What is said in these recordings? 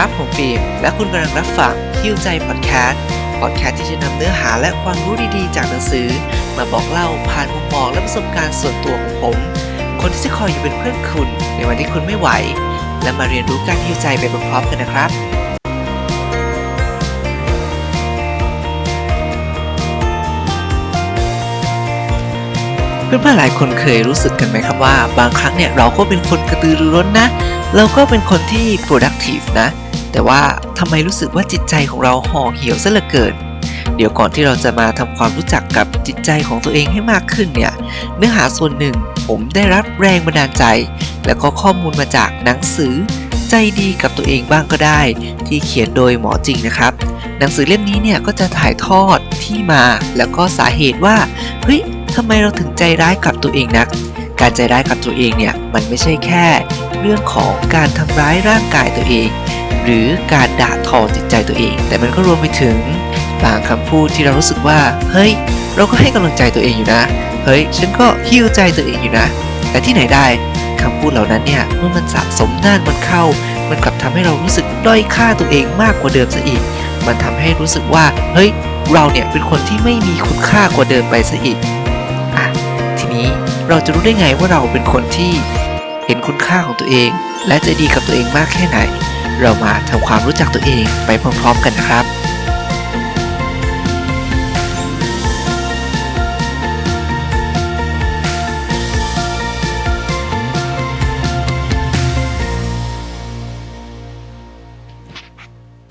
ครับผมฟิล์มและคุณกำลังรับฟังฮิวใจพอดแคสต์พอดแคสต์ที่จะนำเนื้อหาและความรู้ดีๆ จากหนังสือ มาบอกเล่าผ่านมุมมองและประสบการณ์ส่วนตัวของผม คนที่จะคอยอยู่เป็นเพื่อนคุณ ในวันที่คุณไม่ไหว และมาเรียนรู้การฮิวใจไปพร้อมๆกันนะครับเพื่อนๆหลายคนเคยรู้สึกกันไหมครับว่า บางครั้งเนี่ยเราก็เป็นคนกระตือรือร้นนะ เราก็เป็นคนที่ productive นะ แต่ว่าทำไมรู้สึกว่าจิตใจของเราห่อเหี่ยวซะเหลือเกิน เดี๋ยวก่อนที่เราจะมาทำความรู้จักกับจิตใจของตัวเองให้มากขึ้นเนี่ย เนื้อหาส่วนหนึ่งผมได้รับแรงบันดาลใจ แล้วก็ข้อมูลมาจากหนังสือ ใจดีกับตัวเองบ้างก็ได้ ที่เขียนโดยหมอจริงนะครับ หนังสือเล่มนี้เนี่ยก็จะถ่ายทอดที่มา แล้วก็สาเหตุว่าเฮ้ยทำไมเราถึงใจร้ายกับตัวเองนัก การใจร้ายกับตัวเองเนี่ยมันไม่ใช่แค่ เรื่องของการทำร้ายร่างกายตัวเอง หรือการด่าทอจิตใจตัวเอง แต่มันก็รวมไปถึงบางคำพูดที่เรารู้สึกว่า เฮ้ย เราก็ให้กำลังใจตัวเองอยู่นะ เฮ้ย ฉันก็ฮิวใจตัวเองอยู่นะ แต่ที่ไหนได้คำพูดเหล่านั้นเนี่ยเมื่อมันสะสมนานมันเข้า มันกลับทำให้เรารู้สึกด้อยค่าตัวเองมากกว่าเดิมซะอีก มันทำให้รู้สึกว่า เฮ้ย เราเนี่ยเป็นคนที่ไม่มีคุณค่ากว่าเดิมไปซะอีกอะทีนี้เราจะรู้ได้ไงว่าเราเป็นคนที่ เห็นคุณค่าของตัวเอง และจะดีกับตัวเองมากแค่ไหน เรามาทำความรู้จักตัวเองไปพร้อมๆกันนะครับ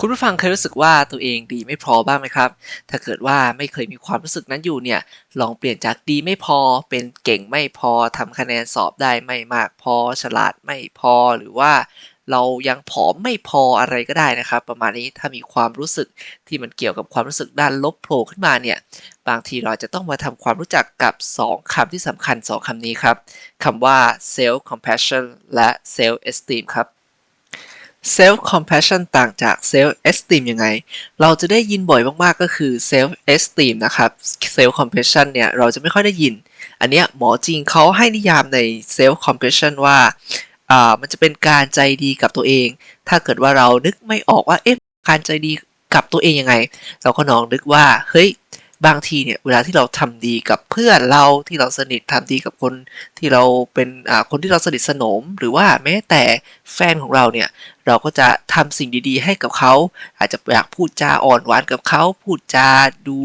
คุณผู้ฟังเคยรู้สึกว่าตัวเองดีไม่พอบ้างไหมครับ ถ้าเกิดว่าไม่เคยมีความรู้สึกนั้นอยู่เนี่ย ลองเปลี่ยนจากดีไม่พอ เป็นเก่งไม่พอทำคะแนนสอบได้ไม่มากพอ ฉลาดไม่พอ หรือว่าเรายังผอมไม่พออะไรก็ได้นะครับ ประมาณนี้ถ้ามีความรู้สึกที่มันเกี่ยวกับความรู้สึกด้านลบโผล่ขึ้นมาเนี่ย บางทีเราจะต้องมาทำความรู้จักกับ 2คำที่สำคัญ 2คำนี้ครับคำว่า self compassion และ self esteem ครับ self compassion ต่างจาก self esteem ยังไง เราจะได้ยินบ่อยมากๆ ก็คือ self esteem นะครับ self compassion เนี่ย เราจะไม่ค่อยได้ยิน อันเนี้ยหมอจริงเขาให้นิยามใน self compassion ว่าอ่ามันจะเป็นการใจดีกับตัวเอง ถ้าเกิดว่าเรานึกไม่ออกว่าเอ๊ะการใจดีกับตัวเองยังไง เราก็ลองนึกว่า เฮ้ย บางทีเนี่ยเวลาที่เราทำดีกับเพื่อนเราที่เราสนิททำดีกับคนที่เราเป็นอ่าคนที่เราสนิทสนม หรือว่าแม้แต่แฟนของเราเนี่ยเราก็จะทำสิ่งดีๆ ให้กับเขา อาจจะอยากพูดจาอ่อนหวานกับเขาพูดจาดู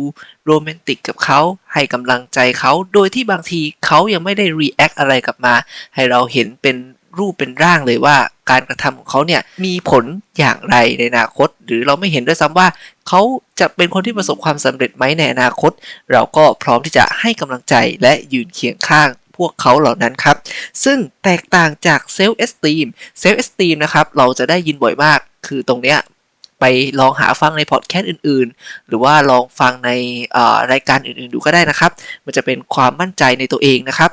โรแมนติกกับเขาให้กำลังใจเขาโดยที่บางทีเขายังไม่ได้รีแอคอะไรกลับมา ให้เราเห็นเป็น รูปเป็นร่างเลยว่า การกระทำของเขาเนี่ยมีผลอย่างไรในอนาคต หรือเราไม่เห็นด้วยซ้ำว่าเขาจะเป็นคนที่ประสบความสำเร็จไหมในอนาคต เราก็พร้อมที่จะให้กำลังใจและยืนเคียงข้างพวกเขาเหล่านั้นครับ ซึ่งแตกต่างจากเซลฟ์เอสตีมเซลฟ์เอสตีมนะครับเราจะได้ยินบ่อยมาก คือตรงเนี้ยไปลองหาฟังในพอดแคสต์อื่นๆ หรือว่าลองฟังในรายการอื่นๆดูก็ได้นะครับ มันจะเป็นความมั่นใจในตัวเองนะครับ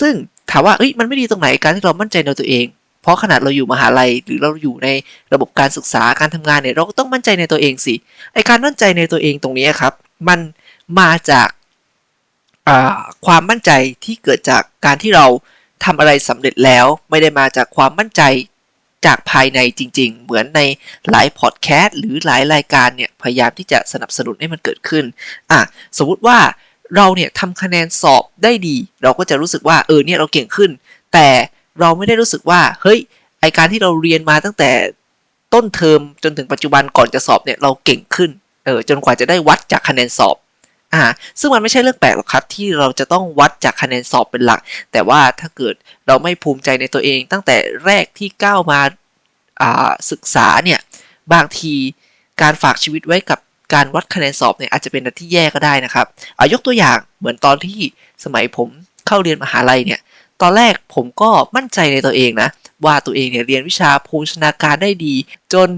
ซึ่ง ถามว่าเอ้ยมันไม่ดีตรงไหนการที่เรามั่นใจในตัวเอง เพราะขนาดเราอยู่มหาลัย หรือเราอยู่ในระบบการศึกษาการทำงานเนี่ยเราก็ต้องมั่นใจในตัวเองสิไอการมั่นใจในตัวเองตรงนี้ครับ มันมาจากความมั่นใจที่เกิดจากการที่เราทำอะไรสำเร็จแล้ว ไม่ได้มาจากความมั่นใจจากภายในจริง ๆ เหมือนในหลายพอดแคสต์หรือหลายรายการเนี่ยพยายามที่จะสนับสนุนให้มันเกิดขึ้นอะสมมติว่า เราเนี่ยทำคะแนนสอบได้ดี เราก็จะรู้สึกว่าเออเนี่ยเราเก่งขึ้น แต่เราไม่ได้รู้สึกว่าเฮ้ยไอการที่เราเรียนมาตั้งแต่ต้นเทอมจนถึงปัจจุบันก่อนจะสอบเนี่ยเราเก่งขึ้นเออจนกว่าจะได้วัดจากคะแนนสอบอ่าซึ่งมันไม่ใช่เรื่องแปลกหรอกครับที่เราจะต้องวัดจากคะแนนสอบเป็นหลัก แต่ว่าถ้าเกิดเราไม่ภูมิใจในตัวเอง ตั้งแต่แรกที่ก้าวมาอ่าศึกษาเนี่ยบางทีการฝากชีวิตไว้กับ การวัดคะแนนสอบเนี่ยอาจจะเป็นอะไรที่แย่ก็ได้นะครับอายกตัวอย่างเหมือนตอนที่สมัยผมเข้าเรียนมหาลัยเนี่ยตอนแรกผมก็มั่นใจในตัวเองนะว่าตัวเองเนี่ยเรียนวิชาโภชนาการได้ดี จน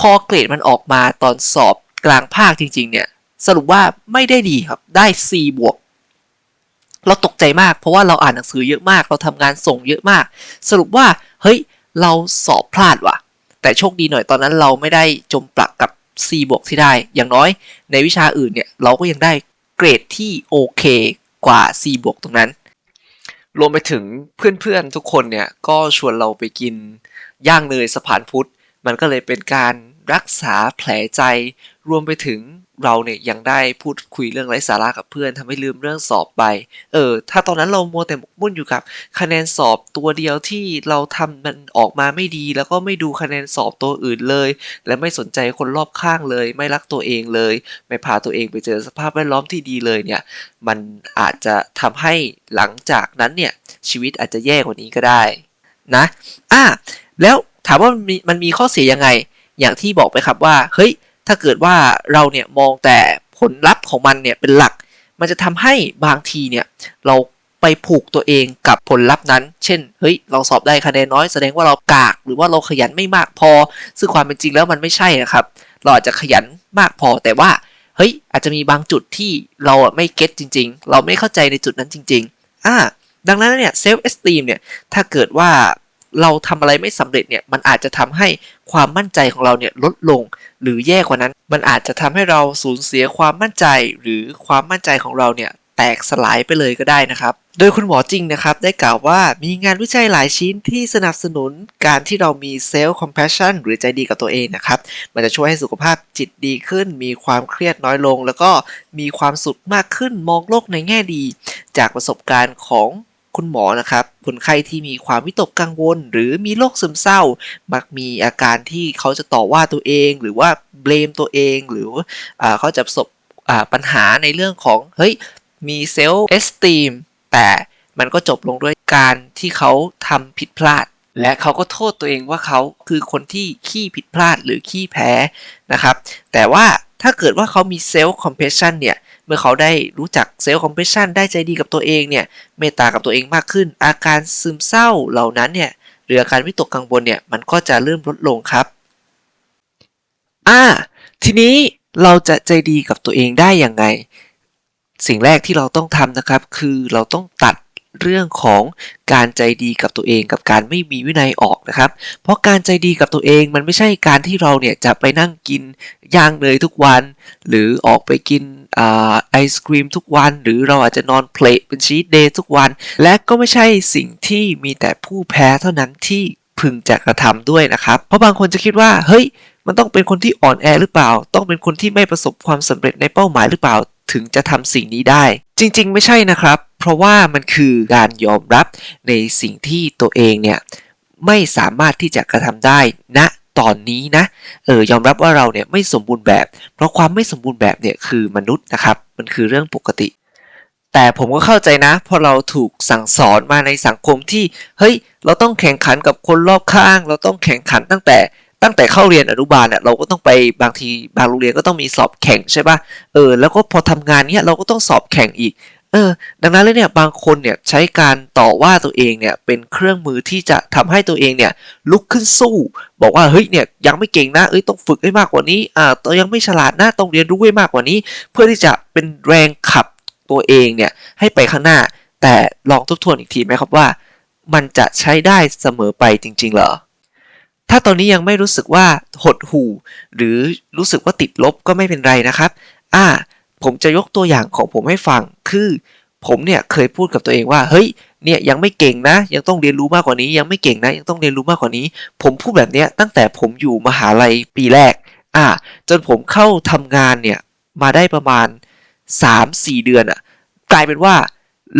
พอเกรดมันออกมาตอนสอบกลางภาคจริง ๆ เนี่ยสรุปว่าไม่ได้ดีครับได้ C บวกเราตกใจมากเพราะว่าเราอ่านหนังสือเยอะมาก เราทำงานส่งเยอะมาก สรุปว่าเฮ้ยเราสอบพลาดว่ะ แต่โชคดีหน่อยตอนนั้นเราไม่ได้จมปลักกับ C บวกที่ได้ อย่างน้อยในวิชาอื่นเนี่ยเราก็ยังได้เกรดที่โอเคกว่า C บวกตรงนั้น รวมไปถึงเพื่อนๆทุกคนเนี่ยก็ชวนเราไปกินย่างเนยสะพานพุทธ มันก็เลยเป็นการรักษาแผลใจ รวมไปถึง เราเนี่ยยังได้พูดคุยเรื่องไร้สาระกับเพื่อนทำให้ลืมเรื่องสอบไป เออ ถ้าตอนนั้นเราโมวแต่หมกมุ่นอยู่กับ คะแนนสอบตัวเดียวที่เราทำมันออกมาไม่ดี แล้วก็ไม่ดูคะแนนสอบตัวอื่นเลย และไม่สนใจคนรอบข้างเลย ไม่รักตัวเองเลย ไม่พาตัวเองไปเจอสภาพแวดล้อมที่ดีเลยเนี่ย มันอาจจะทำให้หลังจากนั้นเนี่ยชีวิตอาจจะแย่กว่านี้ก็ได้นะอะแล้วถามว่ามันมีข้อเสียยังไง อย่างที่บอกไปครับว่า เฮ้ย ถ้าเกิดว่าเราเนี่ยมองแต่ผลลัพธ์ของมันเนี่ยเป็นหลัก มันจะทำให้บางทีเนี่ยเราไปผูกตัวเองกับผลลัพธ์นั้น เช่น เฮ้ย เราสอบได้คะแนนน้อยแสดงว่าเรากาก หรือว่าเราขยันไม่มากพอ ซึ่งความเป็นจริงแล้วมันไม่ใช่นะครับ เราอาจจะขยันมากพอ แต่ว่า เฮ้ย อาจจะมีบางจุดที่เราไม่เก็ตจริง ๆ เราไม่เข้าใจในจุดนั้นจริง ๆ อ่า ดังนั้นเนี่ยเซลฟ์เอสติมเนี่ย ถ้าเกิดว่า เราทำอะไรไม่สำเร็จเนี่ยมันอาจจะทำให้ความมั่นใจของเราเนี่ยลดลง หรือแย่กว่านั้น มันอาจจะทำให้เราสูญเสียความมั่นใจ หรือความมั่นใจของเราเนี่ยแตกสลายไปเลยก็ได้นะครับ โดยคุณหมอจริงนะครับ ได้กล่าวว่ามีงานวิจัยหลายชิ้นที่สนับสนุนการที่เรามีเซลล์คอมเพชชั่นหรือใจดีกับตัวเองนะครับ มันจะช่วยให้สุขภาพจิตดีขึ้น มีความเครียดน้อยลง แล้วก็มีความสุขมากขึ้นมองโลกในแง่ดี จากประสบการณ์ของ คุณหมอนะครับคนไข้ที่มีความวิตกกังวล หรือมีโรคซึมเศร้า มักมีอาการที่เขาจะต่อว่าตัวเอง หรือว่าเบลมตัวเอง หรืออเขาจะประสบปัญหาในเรื่องของเฮ้ยมีเซลล์เอสตีมแต่มันก็จบลงด้วยการที่เขาทำผิดพลาด และเขาก็โทษตัวเองว่าเขาคือคนที่ขี้ผิดพลาดหรือขี้แพ้นะครับ แต่ว่า ถ้าเกิดว่าเขามีเซลล์คอมเพชชันเนี่ย เมื่อเขาได้รู้จักเซลล์คอมเพชชันได้ใจดีกับตัวเองเนี่ย เมตตากับตัวเองมากขึ้น อาการซึมเศร้าเหล่านั้นเนี่ย หรืออาการวิตกกังวลเนี่ย มันก็จะเริ่มลดลงครับ อ่า ทีนี้เราจะใจดีกับตัวเองได้ยังไง สิ่งแรกที่เราต้องทำนะครับ คือเราต้องตัด เรื่องของการใจดีกับตัวเองกับการไม่มีวินัยออกนะครับ เพราะการใจดีกับตัวเองมันไม่ใช่การที่เราเนี่ยจะไปนั่งกินย่างเนยทุกวัน หรือออกไปกินไอศครีมทุกวัน หรือเราอาจจะนอนเพลทเป็นชีตเดย์ทุกวัน และก็ไม่ใช่สิ่งที่มีแต่ผู้แพ้เท่านั้นที่พึงจะกระทำด้วยนะครับ เพราะบางคนจะคิดว่า เฮ้ย มันต้องเป็นคนที่อ่อนแอหรือเปล่า ต้องเป็นคนที่ไม่ประสบความสำเร็จในเป้าหมายหรือเปล่า ถึงจะทำสิ่งนี้ได้ จริง ๆ ไม่ใช่นะครับ เพราะว่ามันคือการยอมรับในสิ่งที่ตัวเองเนี่ยไม่สามารถที่จะกระทำได้ณนะตอนนี้นะเออยอมรับว่าเราเนี่ยไม่สมบูรณ์แบบ เพราะความไม่สมบูรณ์แบบเนี่ยคือมนุษย์นะครับมันคือเรื่องปกติ แต่ผมก็เข้าใจนะพอเราถูกสั่งสอนมาในสังคมที่เฮ้ยเราต้องแข่งขันกับคนรอบข้าง เราต้องแข่งขันตั้งแต่ตั้งแต่เข้าเรียนอนุบาลเนี่ยเราก็ต้องไปบางทีบางโรงเรียนก็ต้องมีสอบแข่งใช่ปะเออแล้วก็พอทำงานเนี้ยเราก็ต้องสอบแข่งอีก เออ ดังนั้นแล้วเนี่ยบางคนเนี่ยใช้การต่อว่าตัวเองเนี่ยเป็นเครื่องมือที่จะทำให้ตัวเองเนี่ยลุกขึ้นสู้ บอกว่าเฮ้ยเนี่ยยังไม่เก่งนะเอ้ยต้องฝึกให้มากกว่านี้อ่าตัวยังไม่ฉลาดนะต้องเรียนรู้ให้มากกว่านี้ เพื่อที่จะเป็นแรงขับตัวเองเนี่ยให้ไปข้างหน้า แต่ลองทบทวนอีกทีไหมครับว่า มันจะใช้ได้เสมอไปจริง ๆ เหรอถ้าตอนนี้ยังไม่รู้สึกว่าหดหู่ หรือรู้สึกว่าติดลบก็ไม่เป็นไรนะครับ อ่า ผมจะยกตัวอย่างของผมให้ฟัง คือผมเนี่ยเคยพูดกับตัวเองว่า เฮ้ย เนี่ยยังไม่เก่งนะ ยังต้องเรียนรู้มากกว่านี้ ยังไม่เก่งนะ ยังต้องเรียนรู้มากกว่านี้ ผมพูดแบบเนี้ยตั้งแต่ผมอยู่มหาลัยปีแรก อ่า จนผมเข้าทำงานเนี่ยมาได้ประมาณ 3-4 เดือนอะกลายเป็นว่า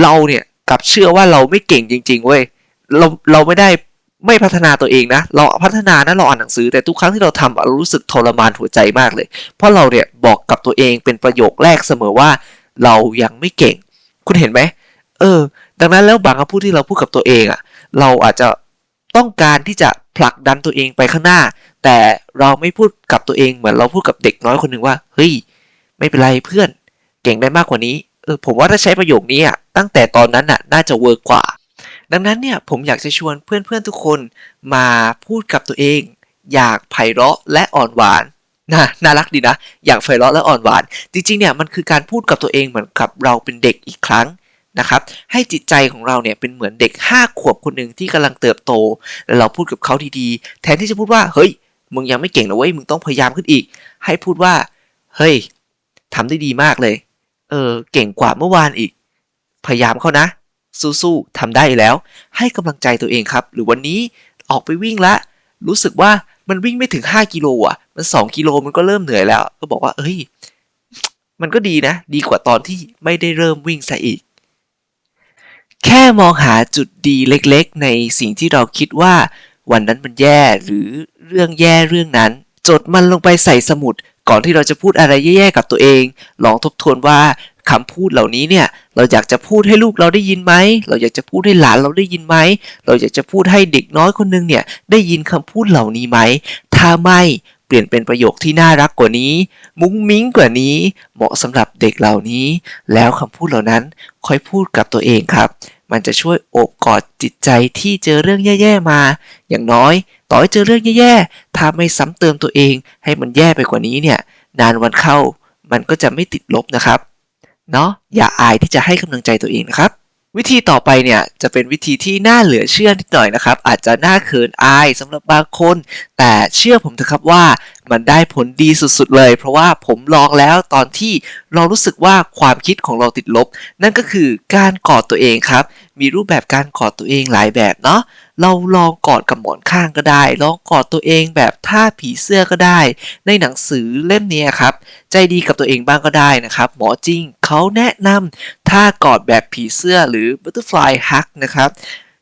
เราเนี่ยกลับเชื่อว่าเราไม่เก่งจริง ๆ เว้ย เราเราไม่ได้ ไม่พัฒนาตัวเองนะ เราพัฒนานะเราอ่านหนังสือแต่ทุกครั้งที่เราทำเรารู้สึกทรมานหัวใจมากเลย เพราะเราเนี่ยบอกกับตัวเองเป็นประโยคแรกเสมอว่า เรายังไม่เก่ง คุณเห็นไหมเออ ดังนั้นแล้วบางคำพูดที่เราพูดกับตัวเองอะ่ะ เราอาจจะต้องการที่จะผลักดันตัวเองไปข้างหน้า แต่เราไม่พูดกับตัวเองเหมือนเราพูดกับเด็กน้อยคนหนึ่งว่าเฮ้ยไม่เป็นไรเพื่อน เก่งได้มากกว่านี้เออผมว่าถ้าใช้ประโยคนี้อะตั้งแต่ตอนนั้นอะน่าจะเวิร์กกว่า ดังนั้นเนี่ยผมอยากจะชวนเพื่อนๆทุกคนมาพูดกับตัวเอง อยากไพเราะและอ่อนหวานนะน่ารักดีนะ อยากไพเราะและอ่อนหวาน จริงๆเนี่ยมันคือการพูดกับตัวเองเหมือนกับเราเป็นเด็กอีกครั้งนะครับให้จิตใจของเราเนี่ยเป็นเหมือนเด็ก 5 ขวบคนหนึ่งที่กำลังเติบโต แล้วเราพูดกับเขาดีๆ แทนที่จะพูดว่าเฮ้ยมึงยังไม่เก่งนะเว้ยมึงต้องพยายามขึ้นอีก ให้พูดว่าเฮ้ยทำได้ดีมากเลย เออเก่งกว่าเมื่อวานอีก พยายามเขานะ สู้ๆทำได้แล้ว ให้กำลังใจตัวเองครับ หรือวันนี้ออกไปวิ่งละ รู้สึกว่ามันวิ่งไม่ถึง 5 กิโลอะ มัน 2 กิโลมันก็เริ่มเหนื่อยแล้ว ก็บอกว่า เอ้ย มันก็ดีนะ ดีกว่าตอนที่ไม่ได้เริ่มวิ่งซะอีก แค่มองหาจุดดีเล็กๆ ในสิ่งที่เราคิดว่า วันนั้นมันแย่หรือเรื่องแย่เรื่องนั้น จดมันลงไปใส่สมุด ก่อนที่เราจะพูดอะไรแย่ๆกับตัวเอง ลองทบทวนว่า คำพูดเหล่านี้เนี่ยเราอยากจะพูดให้ลูกเราได้ยินไหมเราอยากจะพูดให้หลานเราได้ยินไหมเราอยากจะพูดให้เด็กน้อยคนนึงเนี่ยได้ยินคำพูดเหล่านี้ไหมถ้าไม่เปลี่ยนเป็นประโยคที่น่ารักกว่านี้ มุ้งมิ้งกว่านี้ เหมาะสำหรับเด็กเหล่านี้ แล้วคำพูดเหล่านั้นค่อยพูดกับตัวเองครับ มันจะช่วยโอบกอดจิตใจที่เจอเรื่องแย่ๆมา อย่างน้อย ต่อให้เจอเรื่องแย่ๆ ถ้าไม่ซ้ำเติมตัวเอง ให้มันแย่ไปกว่านี้เนี่ย นานวันเข้า มันก็จะไม่ติดลบนะครับ เนาะอย่าอายที่จะให้กำลังใจตัวเองนะครับ วิธีต่อไปเนี่ยจะเป็นวิธีที่น่าเหลือเชื่อนิดหน่อยนะครับ อาจจะน่าเขินอายสำหรับบางคน แต่เชื่อผมเถอะครับว่ามันได้ผลดีสุดๆเลย เพราะว่าผมลองแล้วตอนที่เรารู้สึกว่าความคิดของเราติดลบ นั่นก็คือการกอดตัวเองครับ มีรูปแบบการกอดตัวเองหลายแบบเนาะ เราลองกอดกับหมอนข้างก็ได้ ลองกอดตัวเองแบบท่าผีเสื้อก็ได้ ในหนังสือเล่มนี้ครับ ใจดีกับตัวเองบ้างก็ได้นะครับ หมอจริงเขาแนะนำท่ากอดแบบผีเสื้อหรือ butterfly hug นะครับ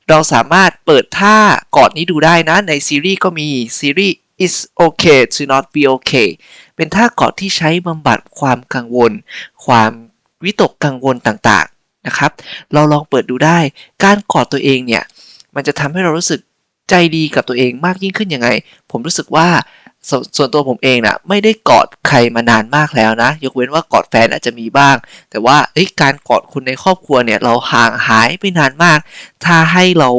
เราสามารถเปิดท่ากอดนี้ดูได้นะ ในซีรีส์ก็มีซีรีส์ It's okay to not be okay เป็นท่ากอดที่ใช้บำบัดความกังวล ความวิตกกังวลต่างๆ นะครับ เราลองเปิดดูได้ การกอดตัวเองเนี่ย มันจะทำให้เรารู้สึกใจดีกับตัวเองมากยิ่งขึ้นยังไง ผมรู้สึกว่าสส่วนตัวผมเองนะ่ะไม่ได้กอดใครมานานมากแล้วนะ ยกเว้นว่ากอดแฟนอาจจะมีบ้าง แต่ว่าการกอดคนในครอบครัวเนี่ยเราห่างหายไปนานมาก ถ้าให้เรา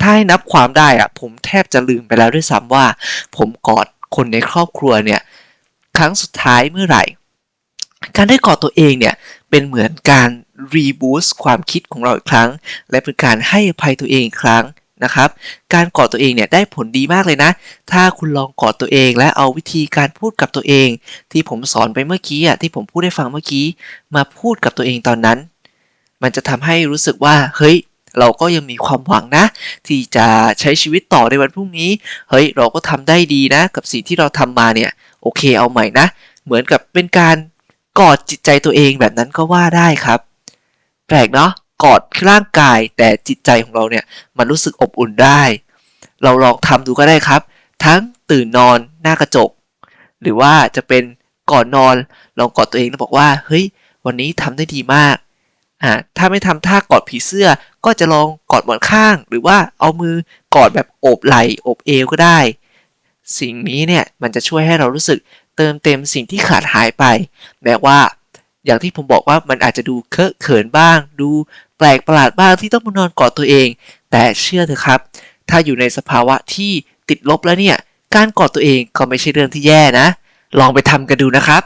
ถ้าให้นับความได้อะผมแทบจะลืมไปแล้วด้วยซ้ำว่า ผมกอดคนในครอบครัวเนี่ยครั้งสุดท้ายเมื่อไหร่ การได้กอดตัวเองเนี่ยเป็นเหมือนการ รีบูสต์ความคิดของเราอีกครั้ง และเป็นการให้อภัยตัวเองอีกครั้งนะครับ การกอดตัวเองเนี่ยได้ผลดีมากเลยนะ ถ้าคุณลองกอดตัวเองและเอาวิธีการพูดกับตัวเอง ที่ผมสอนไปเมื่อกี้อะที่ผมพูดให้ฟังเมื่อกี้ มาพูดกับตัวเองตอนนั้น มันจะทำให้รู้สึกว่าเฮ้ยเราก็ยังมีความหวังนะ ที่จะใช้ชีวิตต่อในวันพรุ่งนี้ เฮ้ย เราก็ทำได้ดีนะ กับสิ่งที่เราทำมาเนี่ย โอเคเอาใหม่นะ เหมือนกับเป็นการกอดจิตใจตัวเองแบบนั้นก็ว่าได้ครับ แปลกเนาะกอดร่างกายแต่จิตใจของเราเนี่ยมันรู้สึกอบอุ่นได้ เราลองทำดูก็ได้ครับ ทั้งตื่นนอนหน้ากระจก หรือว่าจะเป็นก่อนนอนลองกอดตัวเองแล้วบอกว่าเฮ้ยวันนี้ทำได้ดีมากอ่าถ้าไม่ทำท่ากอดผีเสื้อก็จะลองกอดหมอนข้าง หรือว่าเอามือกอดแบบโอบไหล่โอบเอวก็ได้ สิ่งนี้เนี่ยมันจะช่วยให้เรารู้สึกเติมเต็มสิ่งที่ขาดหายไป แม้ว่า อย่างที่ผมบอกว่ามันอาจจะดูเคอะเขินบ้าง ดูแปลกประหลาดบ้างที่ต้องมานอนกอดตัวเอง แต่เชื่อเถอะครับ ถ้าอยู่ในสภาวะที่ติดลบแล้วเนี่ย การกอดตัวเองก็ไม่ใช่เรื่องที่แย่นะ ลองไปทำกันดูนะครับ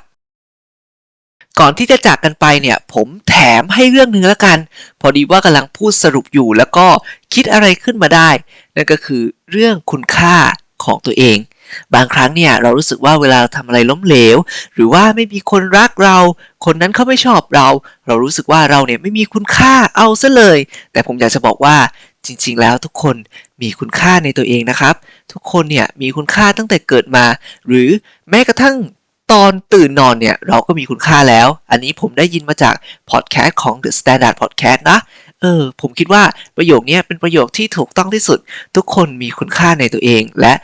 ก่อนที่จะจากกันไปเนี่ย ผมแถมให้เรื่องหนึ่งแล้วกัน พอดีว่ากำลังพูดสรุปอยู่แล้วก็คิดอะไรขึ้นมาได้ นั่นก็คือเรื่องคุณค่าของตัวเอง บางครั้งเนี่ยเรารู้สึกว่าเวลาเราทำอะไรล้มเหลว หรือว่าไม่มีคนรักเรา คนนั้นเขาไม่ชอบเรา เรารู้สึกว่าเราเนี่ยไม่มีคุณค่าเอาซะเลย แต่ผมอยากจะบอกว่าจริง ๆ แล้วทุกคนมีคุณค่าในตัวเองนะครับ ทุกคนเนี่ยมีคุณค่าตั้งแต่เกิดมา หรือแม้กระทั่งตอนตื่นนอนเนี่ยเราก็มีคุณค่าแล้ว อันนี้ผมได้ยินมาจากพอดแคสต์ของ The Standard Podcast นะเออผมคิดว่าประโยคนี้เป็นประโยคที่ถูกต้องที่สุด ทุกคนมีคุณค่าในตัวเองและ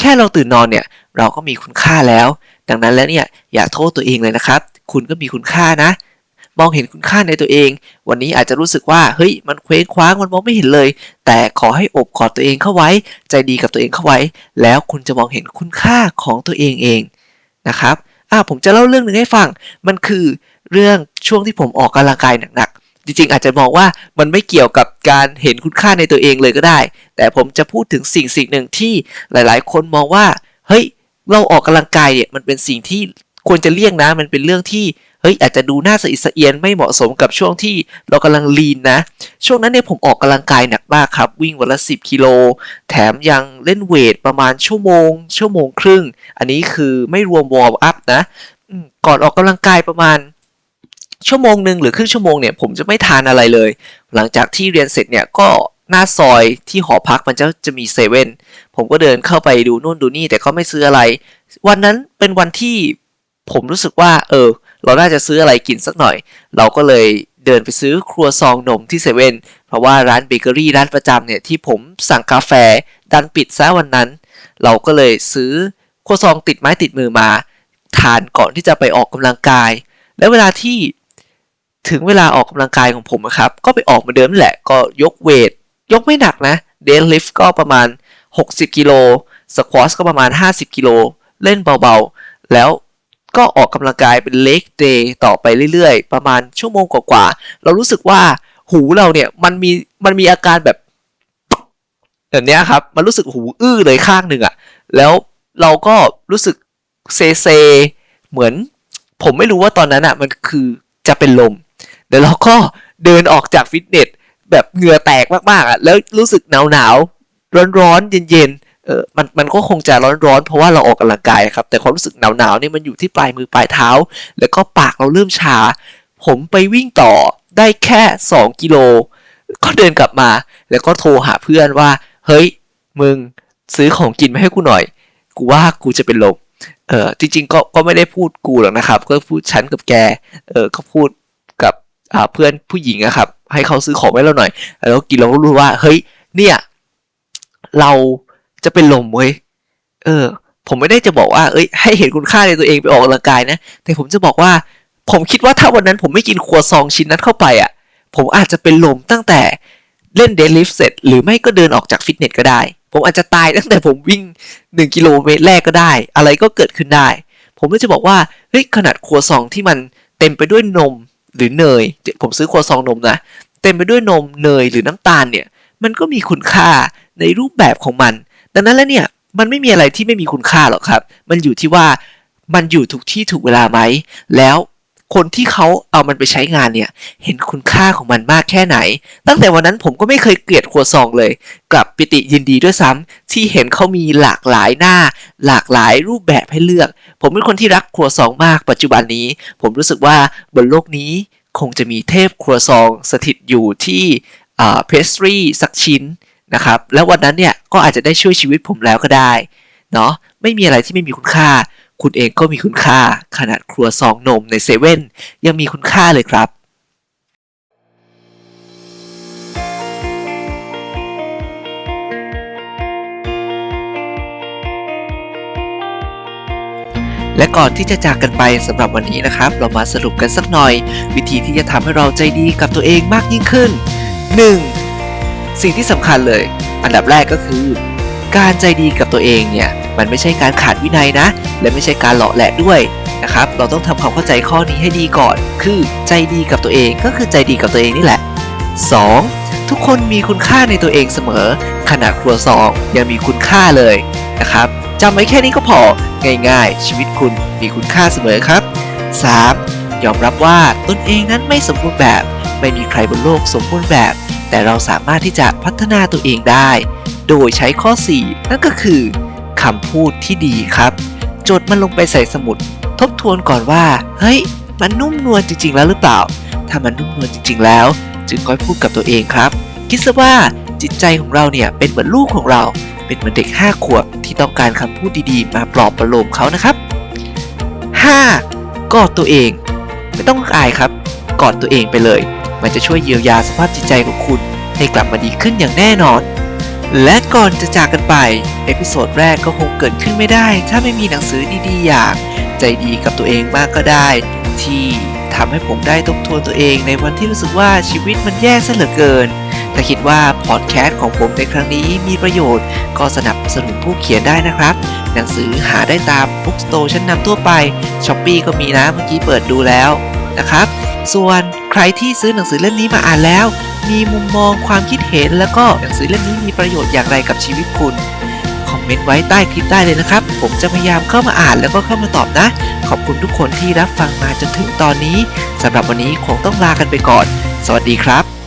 แค่เราตื่นนอนเนี่ยเราก็มีคุณค่าแล้ว ดังนั้นแล้วเนี่ยอย่าโทษตัวเองเลยนะครับ คุณก็มีคุณค่านะ มองเห็นคุณค่าในตัวเอง วันนี้อาจจะรู้สึกว่าเฮ้ยมันเคว้งคว้างมันมองไม่เห็นเลย แต่ขอให้อบกอดตัวเองเข้าไว้ ใจดีกับตัวเองเข้าไว้ แล้วคุณจะมองเห็นคุณค่าของตัวเองเองนะครับอ่าผมจะเล่าเรื่องหนึ่งให้ฟังมันคือเรื่องช่วงที่ผมออกกำลังกายหนัก จริงๆ อาจจะมองว่ามันไม่เกี่ยวกับการเห็นคุณค่าในตัวเองเลยก็ได้ แต่ผมจะพูดถึงสิ่งสิ่งหนึ่งที่หลายๆ คนมองว่า เฮ้ย เราออกกำลังกายเนี่ยมันเป็นสิ่งที่ควรจะเลี่ยงนะ มันเป็นเรื่องที่ เฮ้ย อาจจะดูน่าสะอิดสะเอียนไม่เหมาะสมกับช่วงที่เรากำลังลีนนะ ช่วงนั้นเนี่ยผมออกกำลังกายหนักมากครับ วิ่งวันละ 10 กิโล แถมยังเล่นเวทประมาณชั่วโมง ชั่วโมงครึ่ง อันนี้คือไม่รวมวอร์มอัพนะ ก่อนออกกำลังกายประมาณ ชั่วโมงหนึ่งหรือครึ่งชั่วโมงเนี่ยผมจะไม่ทานอะไรเลย หลังจากที่เรียนเสร็จเนี่ยก็หน้าซอยที่หอพักมันจะจะมีเซเว่นผมก็เดินเข้าไปดูนู่นดูนี่แต่ก็ไม่ซื้ออะไร วันนั้นเป็นวันที่ผมรู้สึกว่า เออ เราน่าจะซื้ออะไรกินสักหน่อย เราก็เลยเดินไปซื้อครัวซองนมที่เซเว่นเพราะว่าร้านเบเกอรี่ร้านประจำเนี่ยที่ผมสั่งกาแฟดันปิดซะวันนั้น เราก็เลยซื้อครัวซองติดไม้ติดมือมา ทานก่อนที่จะไปออกกำลังกาย และเวลาที่ ถึงเวลาออกกำลังกายของผมนะครับ ก็ไปออกเหมือนเดิมแหละก็ยกเวท ยกไม่หนักนะเดนลิฟก็ประมาณ 60 กิโลสควอชก็ประมาณ 50 กิโลเล่นเบาๆ แล้วก็ออกกำลังกายเป็นเล็กเดย์ต่อไปเรื่อยๆ ประมาณชั่วโมงกว่าๆ เรารู้สึกว่าหูเราเนี่ยมันมีมันมีอาการแบบแบบเนี้ยครับ มันรู้สึกหูอื้อเลยข้างหนึ่งอะแล้วเราก็รู้สึกเซเซ เหมือน ผมไม่รู้ว่าตอนนั้นอะมันคือจะเป็นลม เดี๋ยวเราก็เดินออกจากฟิตเนสแบบเหงื่อแตกมากๆอะแล้วรู้สึกหนาวหนาวร้อนร้อนๆเย็นๆเออมันมันก็คงจะร้อนร้อนๆเพราะว่าเราออกกำลังกายครับ แต่ความรู้สึกหนาวหนาวๆนี่มันอยู่ที่ปลายมือปลายเท้า แล้วก็ปากเราเริ่มชา ผมไปวิ่งต่อได้แค่ 2 กิโล ก็เดินกลับมา แล้วก็โทรหาเพื่อนว่า เฮ้ย มึงซื้อของกินมาให้กูหน่อย กูว่ากูจะเป็นลมเออจริงๆก็ก็ไม่ได้พูดกูหรอกนะครับ ก็พูดฉันกับแกเออก็พูด เพื่อนผู้หญิงอะครับ ให้เขาซื้อของให้เราหน่อย แล้วกินเราก็รู้ว่า เฮ้ย เนี่ย เราจะเป็นลมเว้ย เออ ผมไม่ได้จะบอกว่า เอ้ย ให้เห็นคุณค่าในตัวเองไปออกกำลังกายนะ แต่ผมจะบอกว่า ผมคิดว่าถ้าวันนั้นผมไม่กินครัวซองชิ้นนั้นเข้าไปอะผมอาจจะเป็นลมตั้งแต่เล่นเดลิฟเสร็จ หรือไม่ก็เดินออกจากฟิตเนสก็ได้ ผมอาจจะตายตั้งแต่ผมวิ่ง 1 กิโลเมตรแรกก็ได้ อะไรก็เกิดขึ้นได้ ผมก็จะบอกว่า เฮ้ย ขนาดครัวซองที่มันเต็มไปด้วยนม หรือเนยผมซื้อครัวซองนมนะเต็มไปด้วยนมเนยหรือน้ำตาลเนี่ยมันก็มีคุณค่าในรูปแบบของมัน ดังนั้นแล้วเนี่ยมันไม่มีอะไรที่ไม่มีคุณค่าหรอกครับ มันอยู่ที่ว่ามันอยู่ถูกที่ถูกเวลาไหม แล้ว คนที่เขาเอามันไปใช้งานเนี่ย เห็นคุณค่าของมันมากแค่ไหน ตั้งแต่วันนั้นผมก็ไม่เคยเกลียดครัวซองเลย กลับปิติยินดีด้วยซ้ำที่เห็นเขามีหลากหลายหน้า หลากหลายรูปแบบให้เลือก ผมเป็นคนที่รักครัวซองมากปัจจุบันนี้ ผมรู้สึกว่าบนโลกนี้คงจะมีเทพครัวซองสถิตอยู่ที่เพสตรีสักชิ้นนะครับ แล้ววันนั้นเนี่ยก็อาจจะได้ช่วยชีวิตผมแล้วก็ได้เนาะไม่มีอะไรที่ไม่มีคุณค่า คุณเองก็มีคุณค่า ขนาดครัวซองนมในเซเว่นยังมีคุณค่าเลยครับและก่อนที่จะจากกันไปสำหรับวันนี้นะครับ เรามาสรุปกันสักหน่อย วิธีที่จะทำให้เราใจดีกับตัวเองมากยิ่งขึ้น 1. สิ่งที่สำคัญเลย อันดับแรกก็คือ การใจดีกับตัวเองเนี่ยมันไม่ใช่การขาดวินัยนะ และไม่ใช่การหล่อแหละด้วยนะครับ เราต้องทำความเข้าใจข้อนี้ให้ดีก่อน คือใจดีกับตัวเองก็คือใจดีกับตัวเองนี่แหละ 2. ทุกคนมีคุณค่าในตัวเองเสมอ ขนาดครัวซองยังมีคุณค่าเลยนะครับจำไว้แค่นี้ก็พอง่ายๆ ชีวิตคุณมีคุณค่าเสมอครับ 3. ยอมรับว่าตนเองนั้นไม่สมบูรณ์แบบ ไม่มีใครบนโลกสมบูรณ์แบบ แต่เราสามารถที่จะพัฒนาตัวเองได้ โดยใช้ข้อ 4 นั่นก็คือคำพูดที่ดีครับ จดมันลงไปใส่สมุด ทบทวนก่อนว่า เฮ้ย มันนุ่มนวลจริง ๆ แล้วหรือเปล่า ถ้ามันนุ่มนวลจริง ๆ แล้ว จึงค่อยพูดกับตัวเองครับ คิดซะว่าจิตใจของเราเนี่ยเป็นเหมือนลูกของเรา เป็นเหมือนเด็ก 5 ขวบที่ต้องการคำพูดดีๆ มาปลอบประโลมเขานะครับ 5. กอดตัวเอง ไม่ต้องอายครับ กอดตัวเองไปเลย มันจะช่วยเยียวยาสภาพจิตใจของคุณให้กลับมาดีขึ้นอย่างแน่นอน และก่อนจะจากกันไป เอพิโซดแรกก็คงเกิดขึ้นไม่ได้ ถ้าไม่มีหนังสือดีๆ อย่าง ใจดีกับตัวเองมากก็ได้ ที่ทำให้ผมได้ทบทวนตัวเองในวันที่รู้สึกว่าชีวิตมันแย่ซะเหลือเกิน ถ้าคิดว่าพอดแคสต์ของผมในครั้งนี้มีประโยชน์ ก็สนับสนุนผู้เขียนได้นะครับ หนังสือหาได้ตามบุ๊กสโตร์ชั้นนำทั่วไปช้อปปีก็มีนะเมื่อกี้เปิดดูแล้วนะครับ ส่วน ใครที่ซื้อหนังสือเล่มนี้มาอ่านแล้ว มีมุมมองความคิดเห็น แล้วก็หนังสือเล่มนี้มีประโยชน์อย่างไรกับชีวิตคุณคอมเมนต์ไว้ใต้คลิปได้เลยนะครับ ผมจะพยายามเข้ามาอ่านแล้วก็เข้ามาตอบนะ ขอบคุณทุกคนที่รับฟังมาจนถึงตอนนี้สำหรับวันนี้คงต้องลากันไปก่อน สวัสดีครับ